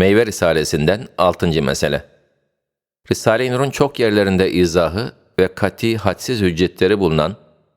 Meyve Risalesinden 6. mesele. Risale-i Nur'un çok yerlerinde izahı ve kati hadsiz hüccetleri bulunan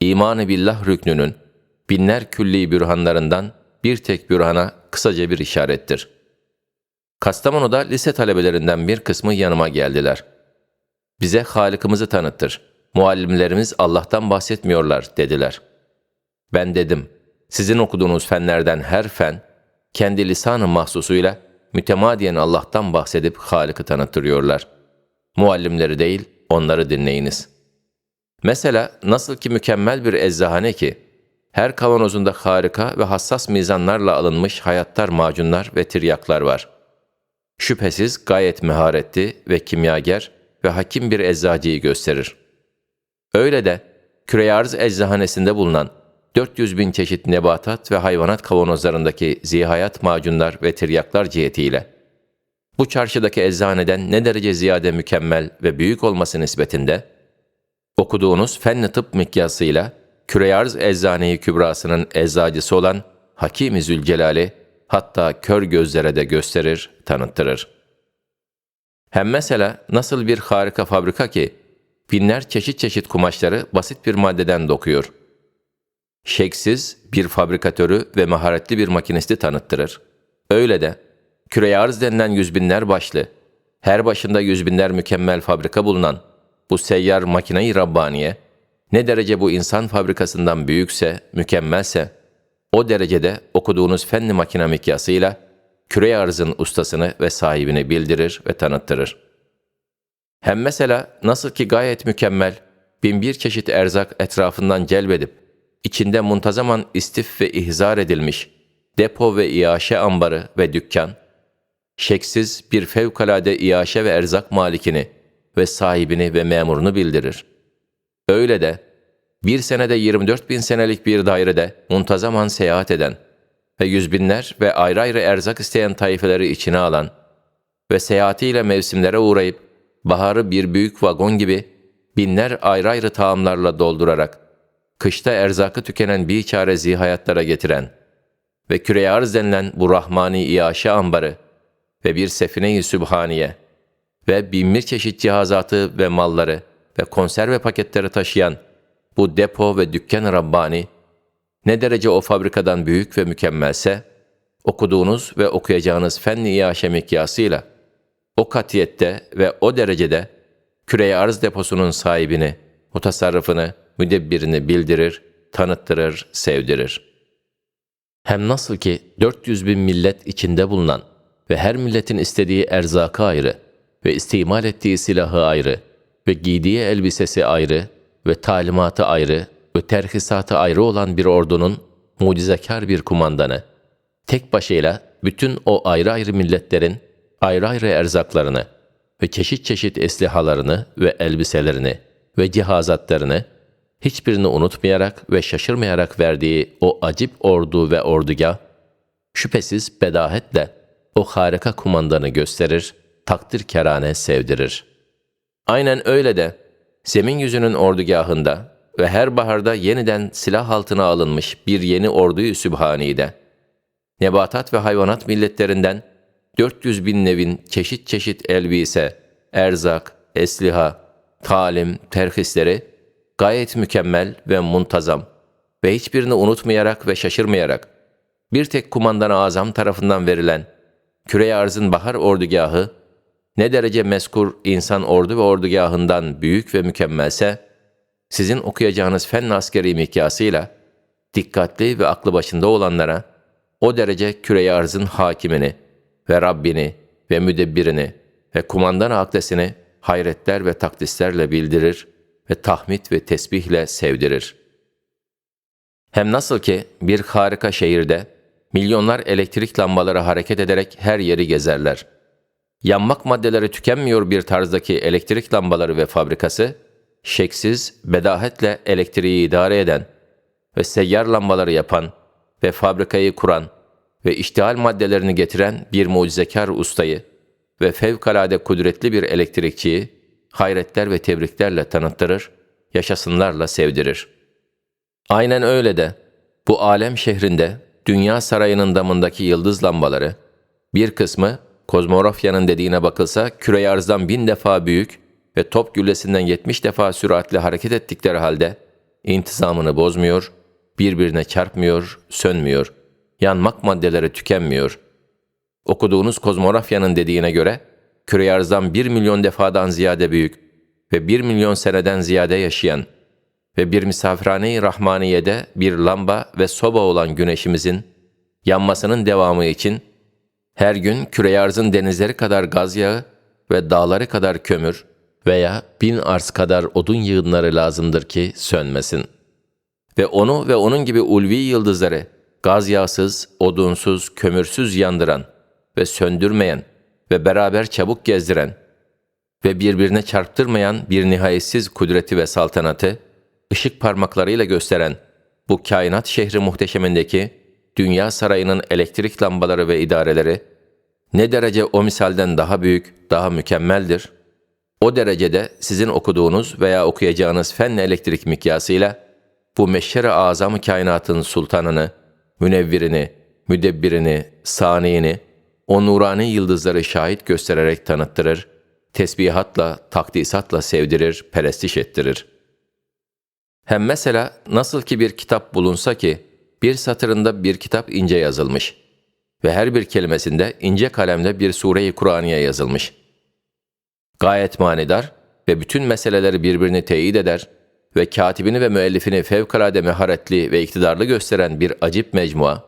iman-ı billah rüknünün binler külli bürhanlarından bir tek bürhana kısaca bir işarettir. Kastamonu'da lise talebelerinden bir kısmı yanıma geldiler. Bize Halık'ımızı tanıttır. Muallimlerimiz Allah'tan bahsetmiyorlar dediler. Ben dedim, sizin okuduğunuz fenlerden her fen, kendi lisanı mahsusuyla mütemadiyen Allah'tan bahsedip Halık'ı tanıttırıyorlar. Muallimleri değil, onları dinleyiniz. Mesela nasıl ki mükemmel bir eczahane ki, her kavanozunda harika ve hassas mizanlarla alınmış hayattar macunlar ve tiryaklar var. Şüphesiz gayet meharetli ve kimyager ve hakim bir eczacıyı gösterir. Öyle de küre arz eczahanesinde bulunan 400 bin çeşit nebatat ve hayvanat kavanozlarındaki zihayat macunlar ve tiryaklar cihetiyle bu çarşıdaki eczaneden ne derece ziyade mükemmel ve büyük olması nispetinde okuduğunuz fenli tıp mikyasıyla Küreyarz Eczane-i Kübrası'nın eczacısı olan Hakim-i Zülcelal'i hatta kör gözlere de gösterir, tanıttırır. Hem mesela nasıl bir harika fabrika ki binler çeşit çeşit kumaşları basit bir maddeden dokuyor. Şeksiz bir fabrikatörü ve maharetli bir makinisti tanıttırır. Öyle de küreye arz denilen yüz binler başlı, her başında yüz binler mükemmel fabrika bulunan bu seyyar makineyi Rabbaniye, ne derece bu insan fabrikasından büyükse, mükemmelse, o derecede okuduğunuz fenli makine mikyasıyla küre arzın ustasını ve sahibini bildirir ve tanıttırır. Hem mesela nasıl ki gayet mükemmel, binbir çeşit erzak etrafından celbedip, içinde muntazaman istif ve ihzar edilmiş, depo ve iaşe ambarı ve dükkan, şeksiz bir fevkalade iaşe ve erzak malikini ve sahibini ve memurunu bildirir. Öyle de bir senede 24 bin senelik bir dairede muntazaman seyahat eden ve yüz binler ve ayrı ayrı erzak isteyen tayfeleri içine alan ve seyahatiyle mevsimlere uğrayıp baharı bir büyük vagon gibi binler ayrı ayrı taamlarla doldurarak kışta erzakı tükenen bir çare hayatlara getiren ve küreye arz denilen bu rahmani iaşe ambarı ve bir sefine-i sübhaniye ve binbir çeşit cihazatı ve malları ve konserve paketleri taşıyan bu depo ve dükkan Rabbani ne derece o fabrikadan büyük ve mükemmelse, okuduğunuz ve okuyacağınız fenli iaşe mikyasıyla, o katiyette ve o derecede küreye arz deposunun sahibini, mutasarrıfını, müdebbirini bildirir, tanıttırır, sevdirir. Hem nasıl ki 400 bin millet içinde bulunan ve her milletin istediği erzakı ayrı ve istimal ettiği silahı ayrı ve giydiği elbisesi ayrı ve talimatı ayrı ve terhisatı ayrı olan bir ordunun mucizekar bir kumandanı, tek başıyla bütün o ayrı ayrı milletlerin ayrı ayrı erzaklarını ve çeşit çeşit eslihalarını ve elbiselerini ve cihazatlarını hiçbirini unutmayarak ve şaşırmayarak verdiği o acip ordu ve ordugah, şüphesiz bedahetle o harika kumandanı gösterir, takdir kerane sevdirir. Aynen öyle de zemin yüzünün ordugahında ve her baharda yeniden silah altına alınmış bir yeni orduyu Sübhani'de, nebatat ve hayvanat milletlerinden 400 bin nevin çeşit çeşit elbise, erzak, esliha, talim, terhisleri gayet mükemmel ve muntazam ve hiçbirini unutmayarak ve şaşırmayarak bir tek kumandan azam tarafından verilen küre arzın bahar ordugahı ne derece meskur insan ordu ve ordugahından büyük ve mükemmelse, sizin okuyacağınız fen askeri mikyasıyla, dikkatli ve aklı başında olanlara, o derece küre arzın hakimini ve Rabbini ve müdebbirini ve kumandan akdesini hayretler ve takdislerle bildirir ve tahmid ve tesbihle sevdirir. Hem nasıl ki bir harika şehirde milyonlar elektrik lambaları hareket ederek her yeri gezerler. Yanmak maddeleri tükenmiyor bir tarzdaki elektrik lambaları ve fabrikası, şeksiz, bedahetle elektriği idare eden ve seyyar lambaları yapan ve fabrikayı kuran ve iştihal maddelerini getiren bir mucizekar ustayı ve fevkalade kudretli bir elektrikçiyi hayretler ve tebriklerle tanıttırır, yaşasınlarla sevdirir. Aynen öyle de bu alem şehrinde dünya sarayının damındaki yıldız lambaları, bir kısmı kozmografyanın dediğine bakılsa küre arzdan bin defa büyük ve top güllesinden 70 defa süratle hareket ettikleri halde intizamını bozmuyor, birbirine çarpmıyor, sönmüyor, yanmak maddeleri tükenmiyor. Okuduğunuz kozmografyanın dediğine göre küre arzdan 1 milyon defadan ziyade büyük ve 1 milyon seneden ziyade yaşayan ve bir misafirhane-i rahmaniyede bir lamba ve soba olan güneşimizin yanmasının devamı için her gün küre arzın denizleri kadar gaz yağı ve dağları kadar kömür veya bin arz kadar odun yığınları lazımdır ki sönmesin. Ve onu ve onun gibi ulvi yıldızları gaz yağsız, odunsuz, kömürsüz yandıran ve söndürmeyen ve beraber çabuk gezdiren ve birbirine çarptırmayan bir nihayetsiz kudreti ve saltanatı ışık parmaklarıyla gösteren bu kainat şehri muhteşemindeki dünya sarayının elektrik lambaları ve idareleri ne derece o misalden daha büyük, daha mükemmeldir. O derecede sizin okuduğunuz veya okuyacağınız fen elektrik mikyasıyla bu meşşere azam kainatın sultanını, münevvirini, müdebbirini, saniyini, o nurani yıldızları şahit göstererek tanıttırır, tesbihatla, takdisatla sevdirir, perestiş ettirir. Hem mesela nasıl ki bir kitap bulunsa ki, bir satırında bir kitap ince yazılmış ve her bir kelimesinde ince kalemle bir sure-i Kur'aniye yazılmış. Gayet manidar ve bütün meseleleri birbirini teyit eder ve katibini ve müellifini fevkalade meharetli ve iktidarlı gösteren bir acip mecmua,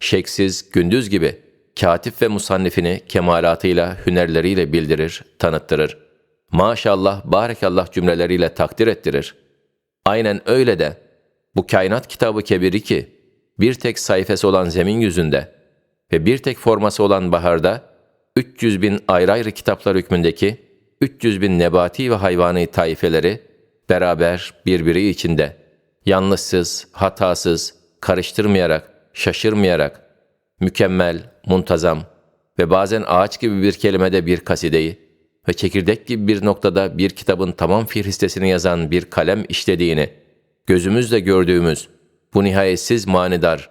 şeksiz, gündüz gibi katip ve musannifini kemalatıyla, hünerleriyle bildirir, tanıttırır. Maşallah, barekallah cümleleriyle takdir ettirir. Aynen öyle de bu kainat kitabı kebiri ki bir tek sayfası olan zemin yüzünde ve bir tek forması olan baharda 300 bin ayrı ayrı kitaplar hükmündeki 300 bin nebati ve hayvani taifeleri beraber birbiri içinde yanlışsız, hatasız, karıştırmayarak, şaşırmayarak, mükemmel, muntazam ve bazen ağaç gibi bir kelimede bir kasideyi ve çekirdek gibi bir noktada bir kitabın tamam fihristesini yazan bir kalem işlediğini, gözümüzle gördüğümüz bu nihayetsiz manidar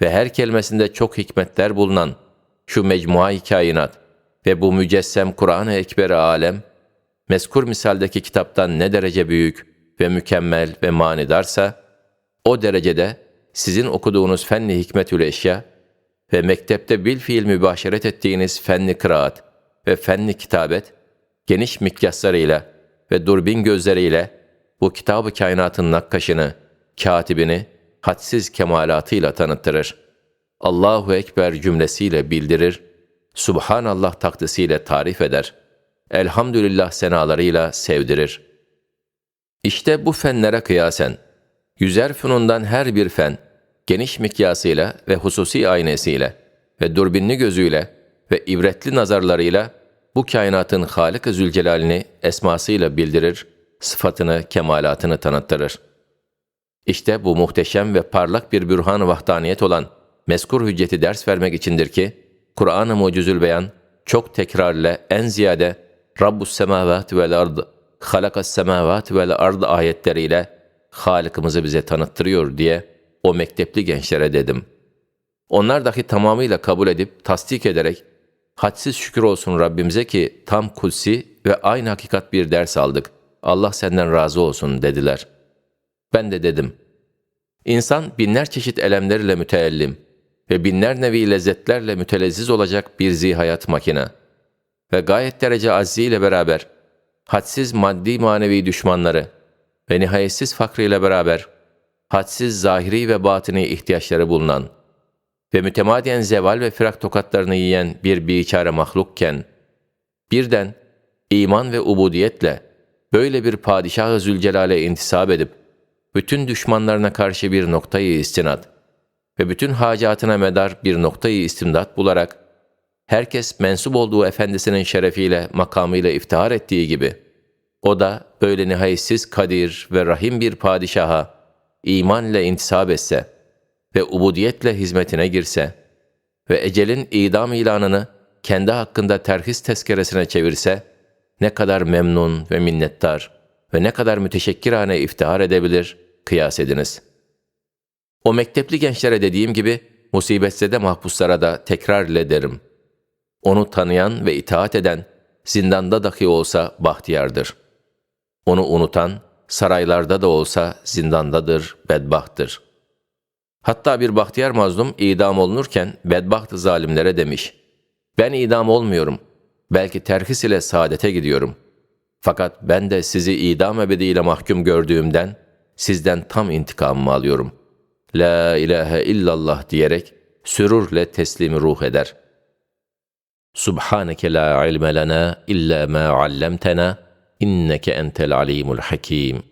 ve her kelimesinde çok hikmetler bulunan şu mecmua kainat ve bu mücessem Kur'an-ı Ekber alem, meskur misaldeki kitaptan ne derece büyük ve mükemmel ve manidarsa, o derecede sizin okuduğunuz fenli hikmetül eşya ve mektepte bil fiil mübaşeret ettiğiniz fenli kıraat ve fenli kitabet, geniş mikyaslarıyla ve durbin gözleriyle bu kitabı kainatın nakkaşını, katibini hadsiz kemalatıyla tanıttırır. Allahu Ekber cümlesiyle bildirir, Subhanallah takdisiyle tarif eder, Elhamdülillah senalarıyla sevdirir. İşte bu fenlere kıyasen, yüzer fünundan her bir fen, geniş mikyasıyla ve hususi aynesiyle ve durbinli gözüyle ve ibretli nazarlarıyla bu kainatın Halık-ı Zülcelal'ini esmasıyla bildirir, sıfatını, kemalatını tanıttırır. İşte bu muhteşem ve parlak bir bürhan-ı vahdaniyet olan meskur hücceti ders vermek içindir ki, Kur'an-ı Mucizül Beyan çok tekrar ile en ziyade Rabbus semavat vel ard, halakas semavat vel ard ayetleriyle Halık'ımızı bize tanıttırıyor diye o mektepli gençlere dedim. Onlar dahi tamamıyla kabul edip tasdik ederek hadsiz şükür olsun Rabbimize ki tam kutsi ve aynı hakikat bir ders aldık. Allah senden razı olsun dediler. Ben de dedim. İnsan binler çeşit elemlerle müteellim ve binler nevi lezzetlerle mütelezziz olacak bir zihayat makine ve gayet derece azziyle beraber hadsiz maddi manevi düşmanları ve nihayetsiz fakrıyla beraber hadsiz zahiri ve batini ihtiyaçları bulunan ve mütemadiyen zeval ve firak tokatlarını yiyen bir biçare mahlukken, birden iman ve ubudiyetle böyle bir padişah-ı Zülcelal'e intisap edip, bütün düşmanlarına karşı bir noktayı istinat ve bütün hacatına medar bir noktayı istimdat bularak, herkes mensup olduğu efendisinin şerefiyle, makamıyla iftihar ettiği gibi, o da böyle nihayetsiz kadir ve rahim bir padişaha iman ile intisap etse, ve ubudiyetle hizmetine girse ve ecelin idam ilanını kendi hakkında terhis tezkeresine çevirse, ne kadar memnun ve minnettar ve ne kadar müteşekkirane iftihar edebilir, kıyas ediniz. O mektepli gençlere dediğim gibi, musibetse de mahpuslara da tekrar ile derim. Onu tanıyan ve itaat eden, zindanda dahi olsa bahtiyardır. Onu unutan, saraylarda da olsa zindandadır, bedbahttır. Hatta bir bahtiyar mazlum idam olunurken bedbaht zalimlere demiş, ben idam olmuyorum, belki terhis ile saadete gidiyorum. Fakat ben de sizi idam ebediyle mahkum gördüğümden, sizden tam intikamımı alıyorum. La ilahe illallah diyerek sürurle teslimi ruh eder. Subhaneke la ilme lena illa ma allamtena إنك أنت العليم الحكيم.